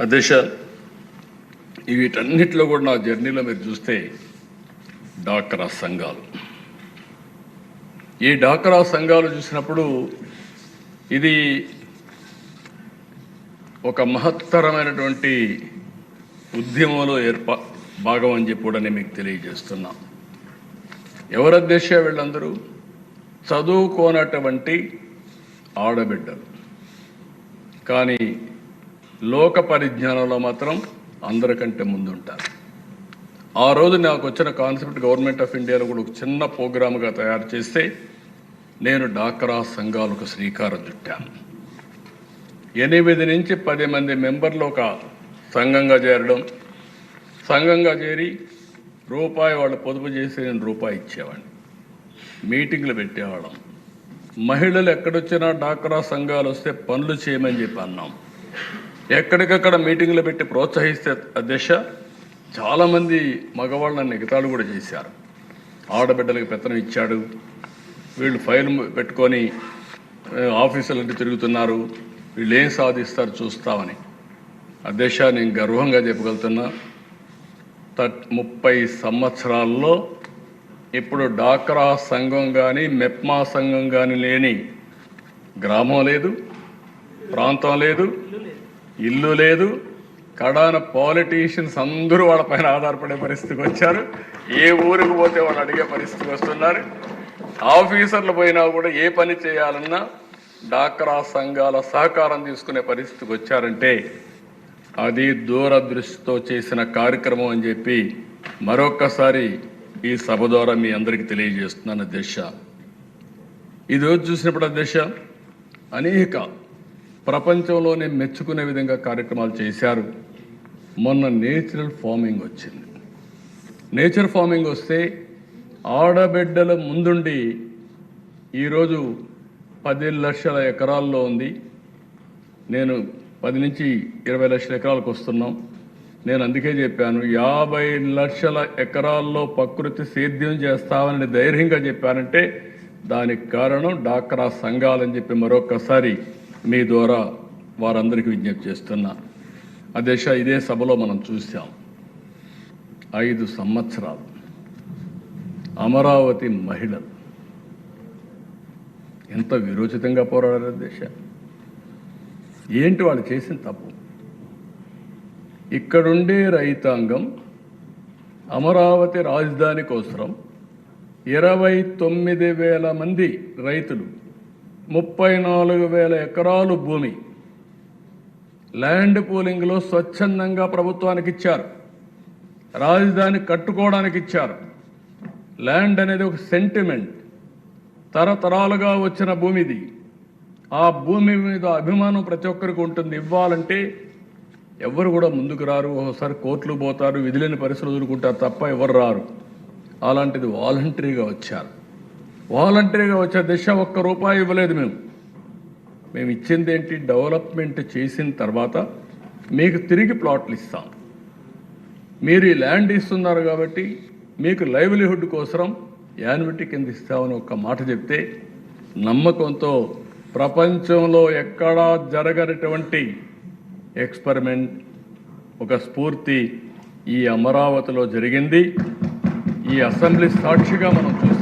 అధ్యక్ష వీటన్నిటిలో కూడా నా జర్నీలో మీరు చూస్తే డాక్రా సంఘాలు. ఈ డాక్రా సంఘాలు చూసినప్పుడు ఇది ఒక మహత్తరమైనటువంటి ఉద్యమంలో ఏర్పా భాగం అని చెప్పి కూడా నేను మీకు తెలియజేస్తున్నా. ఎవరు అధ్యక్ష వీళ్ళందరూ? చదువుకోనటువంటి ఆడబిడ్డలు. కానీ లోక పరిజ్ఞానంలో మాత్రం అందరికంటే ముందుంటారు. ఆ రోజు నాకు వచ్చిన కాన్సెప్ట్ గవర్నమెంట్ ఆఫ్ ఇండియాలో కూడా ఒక చిన్న ప్రోగ్రామ్గా తయారు చేస్తే నేను డాక్రా సంఘాలకు శ్రీకారం చుట్టాను. ఎనిమిది నుంచి పది మంది మెంబర్లు ఒక సంఘంగా చేరడం. సంఘంగా చేరి రూపాయి వాళ్ళు పొదుపు చేసి నేను రూపాయి ఇచ్చేవాడిని. మీటింగ్లు పెట్టేవాళ్ళం. మహిళలు ఎక్కడొచ్చినా డాక్రా సంఘాలు వస్తే పనులు చేయమని చెప్పి అన్నాం. ఎక్కడికక్కడ మీటింగ్లు పెట్టి ప్రోత్సహిస్తే అధ్యక్ష చాలామంది మగవాళ్ళని ఎగతాళి కూడా చేశారు. ఆడబిడ్డలకు పెత్తనం ఇచ్చాడు. వీళ్ళు ఫైల్ పెట్టుకొని ఆఫీసులంటే తిరుగుతున్నారు. వీళ్ళు ఏం సాధిస్తారు చూస్తామని. అధ్యక్ష నేను గర్వంగా చెప్పగలుగుతున్నా. తట్ ముప్పై సంవత్సరాల్లో ఇప్పుడు డాక్రా సంఘం కానీ మెప్మా సంఘం కానీ లేని గ్రామం లేదు ప్రాంతం లేదు. ఇల్లు లేదు. కడాన పాలిటీషియన్స్ అందరూ వాళ్ళ పైన ఆధారపడే పరిస్థితికి వచ్చారు. ఏ ఊరికి పోతే వాళ్ళు అడిగే పరిస్థితికి వస్తున్నారు. ఆఫీసర్లు పోయినా కూడా ఏ పని చేయాలన్నా డాక్రా సంఘాల సహకారం తీసుకునే పరిస్థితికి వచ్చారంటే అది దూరదృష్టితో చేసిన కార్యక్రమం అని చెప్పి మరొక్కసారి ఈ సభ ద్వారా మీ అందరికీ తెలియజేస్తున్నాను అధ్యక్ష. ఇది చూసినప్పుడు అధ్యక్ష అనేక ప్రపంచంలోనే మెచ్చుకునే విధంగా కార్యక్రమాలు చేశారు. మొన్న నేచురల్ ఫార్మింగ్ వచ్చింది. నేచర్ ఫార్మింగ్ వస్తే ఆడబిడ్డల ముందుండి ఈరోజు పది లక్షల ఎకరాల్లో ఉంది. నేను పది నుంచి ఇరవై లక్షల ఎకరాలకు వస్తున్నాం. నేను అందుకే చెప్పాను యాభై లక్షల ఎకరాల్లో ప్రకృతి సేద్యం చేస్తామని ధైర్యంగా చెప్పానంటే దానికి కారణం డాక్రా సంఘాలని చెప్పి మరొకసారి మీ ద్వారా వారందరికీ విజ్ఞప్తి చేస్తున్నా. అదేశ ఇదే సభలో మనం చూసాం ఐదు సంవత్సరాలు. అమరావతి మహిళలు. ఎంత విరోచితంగా పోరాడారు దేశ ఏంటి వాళ్ళు చేసిన తప్పు? ఇక్కడుండే రైతాంగం అమరావతి రాజధాని కోసరం ఇరవై తొమ్మిది వేల మంది రైతులు ముప్పై నాలుగు వేల ఎకరాలు భూమి. ల్యాండ్ పూలింగ్లో స్వచ్ఛందంగా ప్రభుత్వానికి ఇచ్చారు రాజధాని కట్టుకోవడానికి ఇచ్చారు ల్యాండ్ అనేది ఒక సెంటిమెంట్. తరతరాలుగా వచ్చిన భూమిది. ఆ భూమి మీద అభిమానం ప్రతి ఒక్కరికి ఉంటుంది. ఇవ్వాలంటే ఎవరు కూడా ముందుకు రారు. ఒకసారి కోర్టులు పోతారు. విధులేని పరిస్థితులు ఎదుర్కొంటారు తప్ప ఎవరు రారు. అలాంటిది వాలంటరీగా వచ్చారు. వాలంటరీగా వచ్చే దిశ ఒక్క రూపాయి ఇవ్వలేదు మేము. మేము ఇచ్చింది ఏంటి డెవలప్మెంట్ చేసిన తర్వాత మీకు తిరిగి ప్లాట్లు ఇస్తాం. మీరు ఈ ల్యాండ్ ఇస్తున్నారు కాబట్టి మీకు లైవ్లీహుడ్ కోసం యాన్విటీ కింద ఇస్తామని ఒక మాట చెప్తే నమ్మకంతో ప్రపంచంలో ఎక్కడా జరగనటువంటి ఎక్స్పెరిమెంట్ ఒక స్ఫూర్తి ఈ అమరావతిలో జరిగింది. ఈ అసెంబ్లీ సాక్షిగా మనం చూస్తాం.